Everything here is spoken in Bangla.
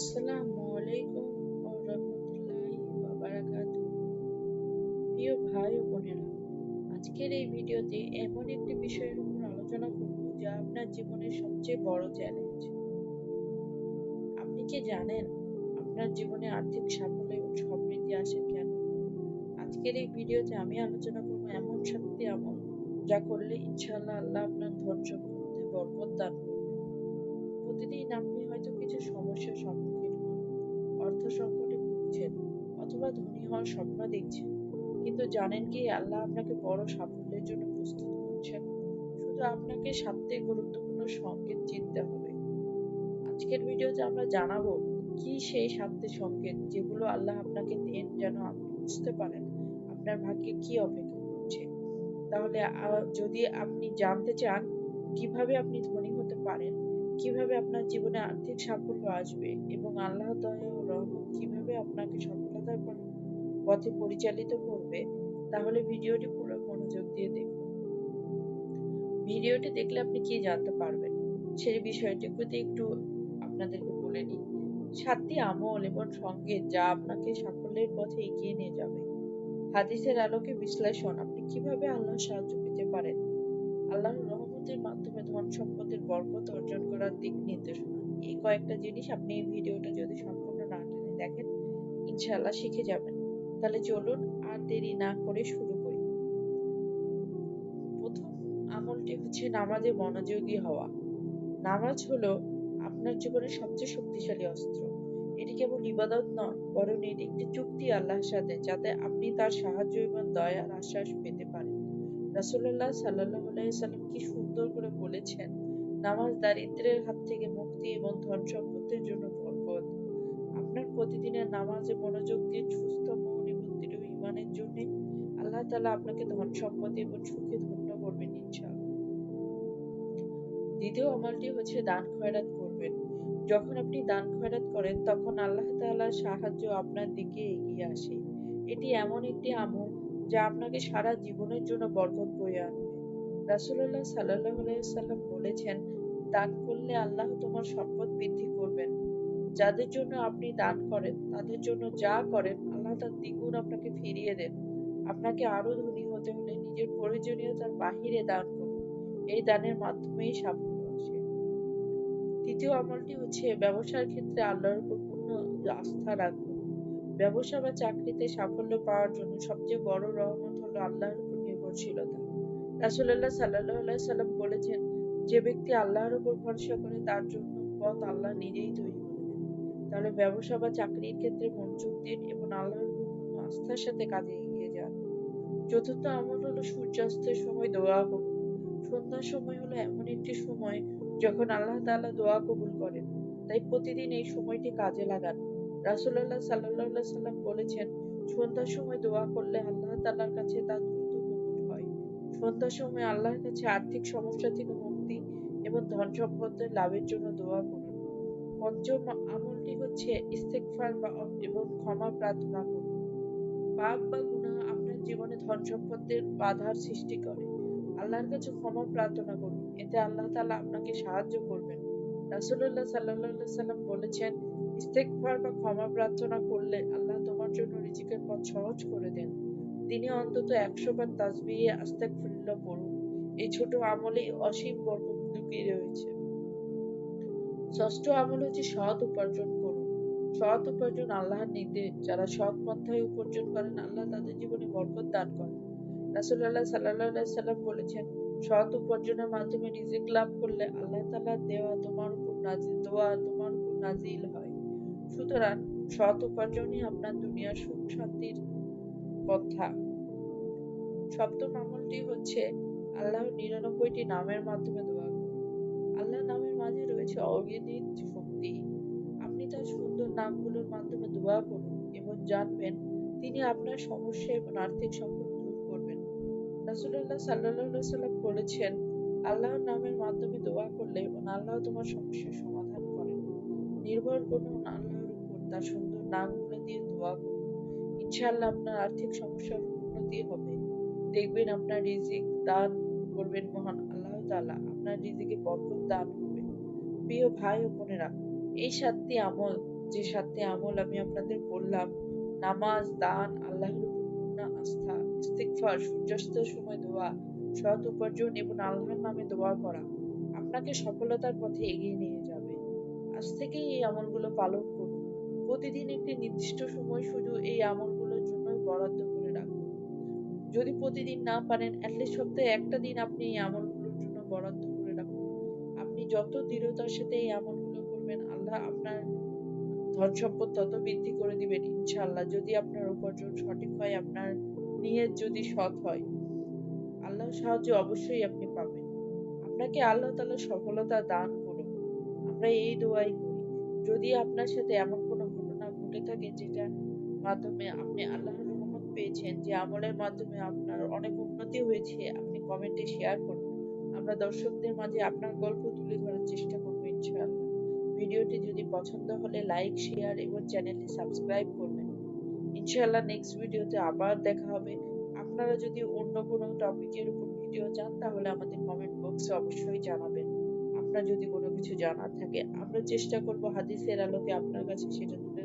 আসসালামু আলাইকুম ও রহমতুল্লাহি ওয়া প্রিয় ভাই ও বোনেরা, আজকের এই ভিডিওতে এমন একটি বিষয়ের উপর আলোচনা করব যা আপনার জীবনের সবচেয়ে বড় চ্যালেঞ্জ আপনি কি জানেন আপনার জীবনে আর্থিক সাফল্য এবং সমৃদ্ধি আসে কেন? আজকের এই ভিডিওতে আমি আলোচনা করব এমন সাতটি আমল যা করলে ইনশাআল্লাহ আল্লাহ আপনার ধন বরকত দান প্রতিদিন আপনি হয়তো কিছু সমস্যার সম্মুখীন অর্থ সংকটে ভুগছেন অথবা ধনী হওয়ার স্বপ্ন দেখছেন। কিন্তু জানেন কি, আল্লাহ আপনাকে বড় সাফল্যের জন্য প্রস্তুত করছেন। শুধু আপনাকে সাতটি গুরুত্বপূর্ণ সংকেত চিনতে হবে। আজকের ভিডিওতে আমরা জানাব, কি সেই সাতটি সংকেত যেগুলো আল্লাহ আপনাকে দেন যেন আপনি বুঝতে পারেন আপনার ভাগ্যে কি অপেক্ষা করছে। তাহলে যদি আপনি জানতে চান, কীভাবে আপনি ধনী হতে পারেন কীভাবে আপনার জীবনে আর্থিক সাফল্য আসবে এবং আল্লাহ দয়া ও রহমত কীভাবে আপনাকে সফলতার পথে পরিচালিত করবে, তাহলে ভিডিওটি পুরো মনোযোগ দিয়ে দেখুন। ভিডিওটি দেখলে আপনি কি জানতে পারবেন? সেই বিষয়টিতে একটু আপনাদেরকে বলে নিই। সাতটি আমল এবং সংকেত যা আপনাকে সাফল্যের পথে এগিয়ে নিয়ে যাবে। হাদিসের আলোকে বিশ্লেষণ আপনি কীভাবে আল্লাহর সাহায্য পেতে পারেন? আল্লাহর রহমতের মাধ্যমে ধন সম্পদের বরকত অর্জন করার দিক নির্দেশনা। এই কয়েকটা জিনিস আপনি এই ভিডিওটা যদি সম্পূর্ণ না টেনে দেখেন, ইনশাআল্লাহ শিখে যাবেন। তাহলে চলুন আর দেরি না করে শুরু করি। প্রথম আমলটি হচ্ছে নামাজে মনোযোগী হওয়া। নামাজ হলো আপনার জীবনের সবচেয়ে শক্তিশালী অস্ত্র। এটি কেবল ইবাদত নয়, বরং এটি একটি চুক্তি আল্লাহর সাথে, যাতে আপনি তার সাহায্য এবং দয়ার আশ্বাস পেতে পারেন। রাসূলুল্লাহ সাল্লাল্লাহু আলাইহি সাল্লাম কি সুন্দর করে বলেছেন, নামাজ দারিদ্র্যের হাত থেকে মুক্তি এবং ধন সম্পদের জন্য বরকত। আপনার প্রতিদিনের নামাজে মনোযোগ দিয়ে সুস্থ মন এবং দৃঢ় ইমানের জন্য আল্লাহ আপনাকে ধন এবং সুখে ধন্য করবেন ইনশাআল্লাহ। দ্বিতীয় আমলটি হচ্ছে দান খয়রাত করবেন। যখন আপনি দান খয়রাত করেন, তখন আল্লাহ তাআলার সাহায্য আপনার দিকে এগিয়ে আসে। এটি এমন একটি আমল যা আপনাকে সারা জীবনের জন্য বরকত বয়ে আনবে। রাসূলুল্লাহ সাল্লাল্লাহু আলাইহি সাল্লাম বলেছেন, দান করলে আল্লাহ তোমার সম্পদ বৃদ্ধি করবেন। যাদের জন্য আপনি দান করেন, তাদের জন্য যা করেন, আল্লাহ তার দ্বিগুণ আপনাকে ফিরিয়ে দেন। আপনাকে আরও ধনী হতে হলে নিজের প্রয়োজনীয়তার বাহিরে দান করুন। এই দানের মাধ্যমেই সাফল্য আসে। তৃতীয় আমলটি হচ্ছে ব্যবসার ক্ষেত্রে আল্লাহর উপর পূর্ণ আস্থা রাখুন ব্যবসা বা চাকরিতে সাফল্য পাওয়ার জন্য সবচেয়ে বড় রহমত হলো আল্লাহর উপর নির্ভরশীলতা। রাসূলুল্লাহ সাল্লাল্লাহু আলাইহি সাল্লাম বলেছেন, যে ব্যক্তি আল্লাহর উপর ভরসা করে, তার জন্য পথ আল্লাহ নিজেই তৈরি করে দেন। তাহলে ব্যবসা বা চাকরির ক্ষেত্রে মনোযোগ দিন এবং আল্লাহর উপর আস্থার সাথে কাজে এগিয়ে যান। চতুর্থ আমল হলো সূর্যাস্তের সময় দোয়া করুন সন্ধ্যার সময় হলো এমন একটি সময় যখন আল্লাহ তাআলা দোয়া কবুল করেন। তাই প্রতিদিন এই সময়টি কাজে লাগান। রাসূলুল্লাহ সাল্লাল্লাহু আলাইহি সাল্লাম বলেছেন, সন্ধ্যার সময় দোয়া করলে আল্লাহ তাআলার কাছে তা দ্রুত কবুল হয়। সন্ধ্যার সময় আল্লাহর কাছে আর্থিক সমস্যা থেকে মুক্তি এবং ধন সম্পদের লাভের জন্য দোয়া করুন। পঞ্চম আমলটি হচ্ছে ইস্তেগফার বা এবং ক্ষমা প্রার্থনা করুন। পাপ বা গুনাহ আপনার জীবনে ধন সম্পদের বাধার সৃষ্টি করে। আল্লাহর কাছে ক্ষমা প্রার্থনা করুন, এতে আল্লাহ তাআলা আপনাকে সাহায্য করবেন। রাসূলুল্লাহ সাল্লাল্লাহু আলাইহি সাল্লাম বলেছেন ইস্তেগফার বা ক্ষমা প্রার্থনা করলে আল্লাহ তোমার জন্য রিজিকের পথ সহজ করে দেন। দিনে অন্তত একশো বার তাসবিহে আস্তাগফিরুল্লাহ পড়ুন। এই ছোট আমলে অসীম বরকত লুকিয়ে রয়েছে। ষষ্ঠ আমল হচ্ছে সৎ উপার্জন করুন। সৎ উপার্জন আল্লাহর নির্দেশ। যারা সৎ পন্থায় উপার্জন করেন, আল্লাহ তাদের জীবনে বরকত দান করেন। রাসূলুল্লাহ সাল্লাল্লাহু আলাইহি সাল্লাম বলেছেন, সৎ উপার্জনের মাধ্যমে রিজিক লাভ করলে আল্লাহ তালা দেওয়া তোমার উপর নাজিল দোয়া তোমার উপর নাজিল হয়। সুতরাং সৎ উপার্জনই আপনার দুনিয়ার সুখ শান্তির কথা সপ্তম আমলটি হচ্ছে আল্লাহর নিরানব্বইটি নামের মাধ্যমে দোয়া করুন আল্লাহর নামের মাঝে রয়েছে অগণিত শক্তি। আপনি তার সুন্দর নামগুলোর মাধ্যমে দোয়া করুন এবং জানবেন তিনি আপনার সমস্যা এবং আর্থিক সংকট দূর করবেন। রাসূলুল্লাহ সাল্লাল্লাহু আলাইহি সাল্লাম বলেছেন, আল্লাহর নামের মাধ্যমে দোয়া করলে এবং আল্লাহ তোমার সমস্যার সমাধান করেন। নির্ভর করুন আল্লাহর উপর তার সুন্দর নামগুলো দিয়ে দোয়া করুন। ইনশাআল্লাহ আপনার আর্থিক সমস্যার উন্নতি হবে। দেখবেন আপনার রিজিক দান করবেন মহান আল্লাহ তাআলা। আপনার রিজিকে বরকত দান করবে প্রিয় ভাই ও বোনেরা, এই সাতটি আমল, যে সাতটি আমল আমি আপনাদের বললাম, নামাজ, দান, আল্লাহর আস্থা, ইস্তিগফার সূর্যাস্তের সময় দোয়া, সৎ উপার্জন এবং আল্লাহর নামে দোয়া করা, আপনাকে সফলতার পথে এগিয়ে নিয়ে যাবে। আজ থেকেই এই আমলগুলো পালন প্রতিদিন একটি নির্দিষ্ট সময় শুধু এই আমলগুলোর জন্য বরাদ্দ করে রাখুন। যদি প্রতিদিন না পারেন অ্যাটলিস্ট সপ্তাহে একটা দিন আপনি এই আমলগুলোর জন্য বরাদ্দ করে রাখুন। আপনি যত দৃঢ়তার সাথে এই আমলগুলো করবেন, আল্লাহ আপনার ধন সম্পদ তত বৃদ্ধি করে দিবেন, ইনশাআল্লাহ। যদি আপনার উপার্জন সঠিক হয়, আপনার নিয়ত যদি সৎ হয়, আল্লাহর সাহায্য অবশ্যই আপনি পাবেন। আপনাকে আল্লাহ তাআলা সফলতা দান করুন আমরা এই দোয়াই করি। যদি আপনার সাথে এমন কোনো ঘটে থাকে যেটার মাধ্যমে আপনি আল্লাহর রহমত পেয়েছেন, যে আমলের মাধ্যমে আপনার অনেক উন্নতি হয়েছে, আপনি কমেন্টে শেয়ার করুন। আমরা দর্শকদের মাঝে আপনার গল্প তুলে ধরার চেষ্টা করব ইনশাআল্লাহ। ভিডিওটি যদি পছন্দ হলে লাইক শেয়ার এবং চ্যানেলটি সাবস্ক্রাইব করবেন। ইনশাআল্লাহ নেক্সট ভিডিওতে আবার দেখা হবে। আপনারা যদি অন্য কোনো টপিকের উপর ভিডিও চান, তাহলে আমাদের কমেন্ট বক্সে অবশ্যই জানাবেন। আপনার যদি কোনো কিছু জানার থাকে, আমরা চেষ্টা করব হাদিসের আলোকে আপনার কাছে সেটা তুলে